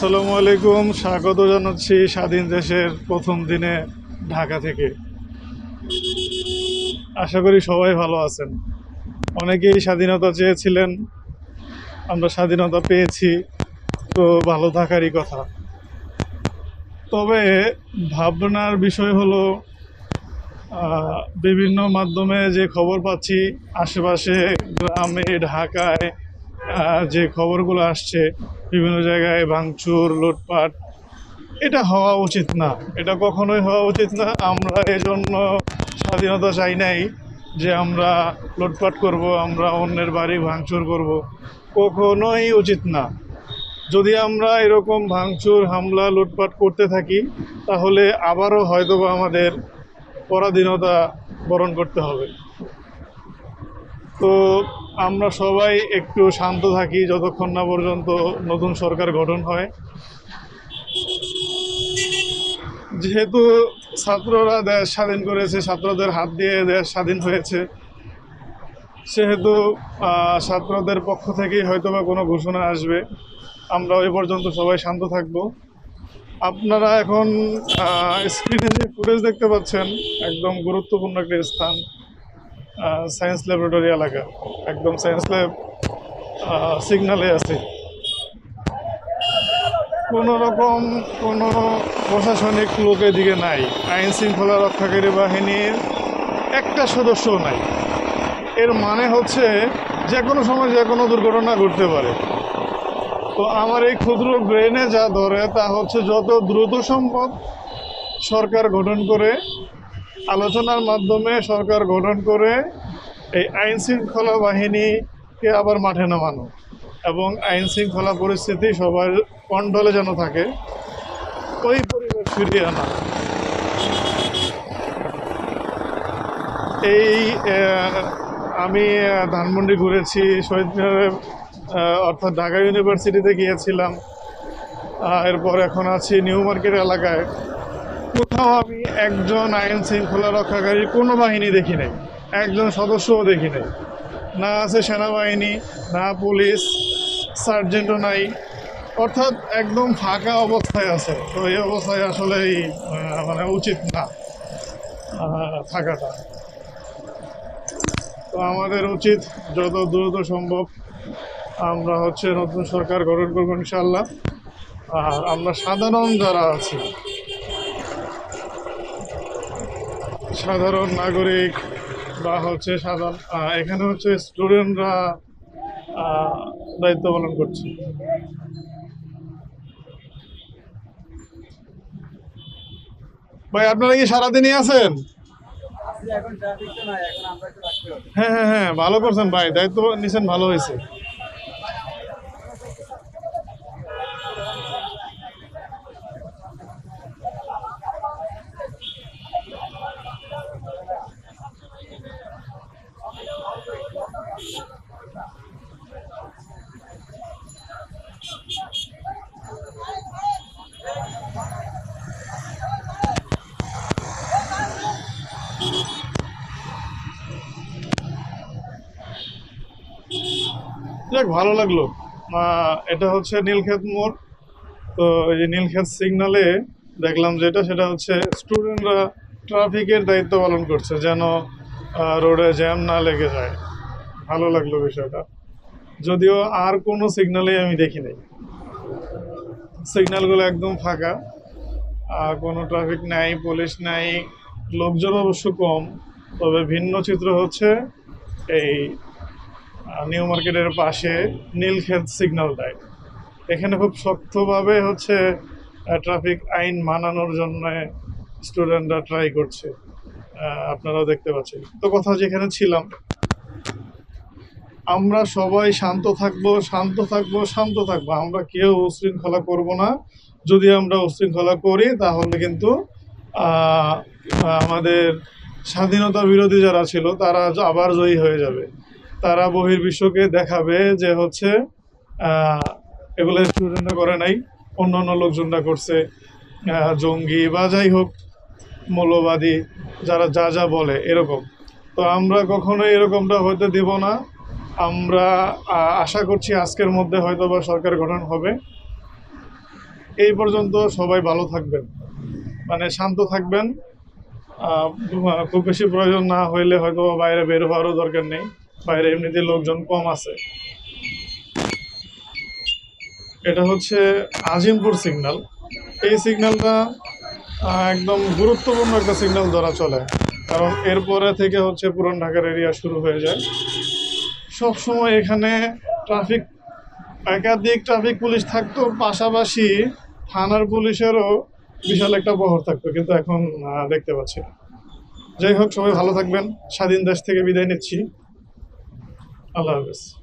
আসসালামু আলাইকুম, স্বাগত জানাচ্ছি স্বাধীন দেশের প্রথম দিনে ঢাকা থেকে। আশা করি সবাই ভালো আছেন। অনেকেই স্বাধীনতা চেয়েছিলেন, আমরা স্বাধীনতা পেয়েছি, তো ভালো থাকারই কথা। তবে ভাবনার বিষয় হলো বিভিন্ন মাধ্যমে যে খবর পাচ্ছি, আশেপাশে গ্রামে, ঢাকায় যে খবরগুলো আসছে বিভিন্ন জায়গায় ভাঙচুর, লুটপাট। এটা হওয়া উচিত না। এটা কখনোই হওয়া উচিত না। আমরা এজন্য স্বাধীনতা চাই নাই যে আমরা লুটপাট করব, আমরা অন্যের বাড়ি ভাঙচুর করব। কখনোই উচিত না। যদি আমরা এরকম ভাঙচুর, হামলা, লুটপাট করতে থাকি, তাহলে আবারও হয়তোবা আমাদের পরাধীনতা বরণ করতে হবে। তো আমরা সবাই একটু শান্ত থাকি যতক্ষণ না পর্যন্ত নতুন সরকার গঠন হয়। যেহেতু ছাত্ররা দেশ স্বাধীন করেছে, ছাত্রদের হাত দিয়ে দেশ স্বাধীন হয়েছে, সেহেতু ছাত্রদের পক্ষ থেকেই হয়তোবা কোনো ঘোষণা আসবে। আমরা ওই পর্যন্ত সবাই শান্ত থাকব। আপনারা এখন স্ক্রিনে যে ফুটেজ দেখতে পাচ্ছেন, একদম গুরুত্বপূর্ণ একটা স্থান। সায়েন্স ল্যাবরেটরি এলাকা। একদম সায়েন্স ল্যাব সিগনালে আছে। কোনো রকম কোনো প্রশাসনিক লোক এদিকে নাই। আইন শৃঙ্খলা রক্ষাকারী বাহিনীর একটা সদস্যও নাই। এর মানে হচ্ছে যে কোনো সময় যে কোনো দুর্ঘটনা ঘটতে পারে। তো আমার এই ক্ষুদ্র ব্রেনে যা ধরে তা হচ্ছে যত দ্রুত সম্ভব সরকার গঠন করে আলোচনার মাধ্যমে সরকার গঠন করে এই আইন শৃঙ্খলা বাহিনীকে আবার মাঠে নামানো এবং আইন শৃঙ্খলা পরিস্থিতি সবার কন্ট্রোলে যেন থাকে, ওই পরিবেশ ফিরিয়ে আনা। এই আমি ধানমন্ডি ঘুরেছি, শহীদ মিনারে অর্থাৎ ঢাকা ইউনিভার্সিটিতে গিয়েছিলাম। এরপর এখন আছি নিউ মার্কেট এলাকায়। কোথাও আমি একজন আইন শৃঙ্খলা রক্ষাকারী কোনো বাহিনী দেখি নাই। একজন সদস্যও দেখি নাই। না আছে সেনাবাহিনী, না পুলিশ, সার্জেন্টও নাই। অর্থাৎ একদম ফাঁকা অবস্থায় আছে। তো এই অবস্থায় আসলে মানে উচিত না থাকাটা। তো আমাদের উচিত যত দ্রুত সম্ভব আমরা হচ্ছে নতুন সরকার গঠন করব ইনশাল্লাহ আর আমরা সাধারণ যারা আছি সাধারণ নাগরিক বা হচ্ছে সাধারণ এখানে হচ্ছে স্টুডেন্টরা দায়িত্ব পালন করছে। ভাই আপনারা কি সারাদিনই আছেন? হ্যাঁ হ্যাঁ হ্যাঁ ভালো করছেন ভাই দায়িত্ব নিছেন ভালো হয়েছে। যাক ভালো লাগল। এটা হচ্ছে নীলক্ষেত মোড়। তো এই যে নীলক্ষেত সিগনালে দেখলাম যেটা, সেটা হচ্ছে স্টুডেন্টরা ট্রাফিকের দায়িত্ব পালন করছে যেন রোডে জ্যাম না লেগে যায়। ভালো লাগল বিষয়টা। যদিও আর কোনো সিগনালে আমি দেখি নাই। সিগন্যালগুলো একদম ফাঁকা। আর কোনো ট্রাফিক নাই পুলিশ নাই, লোকজন অবশ্য কম। তবে ভিন্ন চিত্র হচ্ছে এই নিউ মার্কেটের পাশে নীলক্ষেত সিগন্যালটায় এখানে খুব শক্তভাবে হচ্ছে ট্রাফিক আইন মানানোর জন্য স্টুডেন্টরা ট্রাই করছে। আপনারাও দেখতে পাচ্ছেন। তো কথা যেখানে ছিলাম, আমরা সবাই শান্ত থাকব শান্ত থাকব শান্ত থাকব। আমরা কেউ উশৃঙ্খলা করব না। যদি আমরা উশৃঙ্খলা করি, তাহলে কিন্তু আমাদের স্বাধীনতা বিরোধী যারা ছিল, তারা আবার জয়ী হয়ে যাবে। তারা বহির্বিশ্বকে দেখাবে যে হচ্ছে এগুলো স্টুডেন্টরা করে নাই, অন্য অন্য লোকজনরা করছে জঙ্গি বা যাই হোক, মৌলবাদী, যারা যা যা বলে, এরকম। তো আমরা কখনোই এরকমটা হতে দিব না। আমরা আশা করছি আজকের মধ্যে হয়তো বা সরকার গঠন হবে। এই পর্যন্ত সবাই ভালো থাকবেন। মানে শান্ত থাকবেন। খুব বেশি প্রয়োজন না হইলে হয়তো বাইরে বের হওয়ারও দরকার নেই। বাইরে এমনিতে লোকজন কম আছে। এটা হচ্ছে আজিমপুর সিগন্যাল। এই সিগন্যালটা আহ, একদম গুরুত্বপূর্ণ একটা সিগন্যাল ধরা চলে কারণ এরপরে থেকে হচ্ছে পুরান ঢাকার এরিয়া শুরু হয়ে যায়। সব সময় এখানে ট্রাফিক একাধিক ট্রাফিক পুলিশ থাকতো পাশাপাশি থানার পুলিশেরও বিশাল একটা বহর থাকতো কিন্তু এখন দেখতে পাচ্ছি যাই হোক সবাই ভালো থাকবেন। স্বাধীন দেশ থেকে বিদায় নিচ্ছি। palavras.